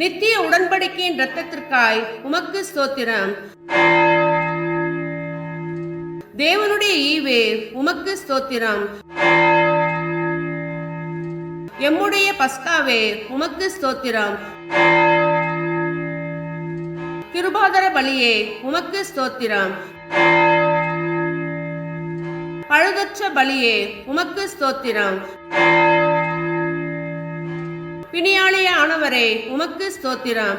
நித்திய உடன்படிக்கையின் ரத்தத்திற்காய் உமக்கு ஸ்தோத்திரம். தேவனுடைய ஈவே உமக்கு ஸ்தோத்திரம். எம்முடைய பஸ்காவே உமக்கு ஸ்தோத்திரம். திருபாதர பலியே உமக்கு ஸ்தோத்திரம். பழுதற்ற பலியே உமக்கு ஸ்தோத்திரம். பிணியாளிய ஆனவரே உமக்கு ஸ்தோத்திரம்.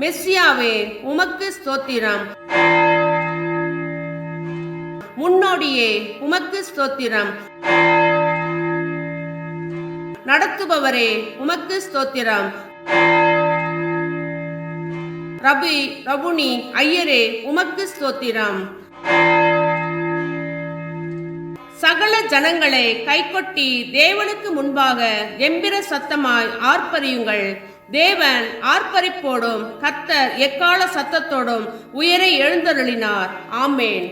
மெஸ்ஸியாவே உமக்கு ஸ்தோத்திரம். முன்னோடியே உமக்கு ஸ்தோத்திரம். நடத்துபவரே உமக்கு ஸ்தோத்திரம். ரபி ரபுனி ஐயரே உமக்கு ஸ்தோத்திரம். சகல ஜனங்களை கைகொட்டி தேவனுக்கு முன்பாக கெம்பிர சத்தமாய் ஆர்ப்பரியுங்கள். தேவன் ஆர்ப்பரிப்போடும் கத்தர் எக்கால சத்தத்தோடும் உயரை எழுந்தருளினார். ஆமேன்.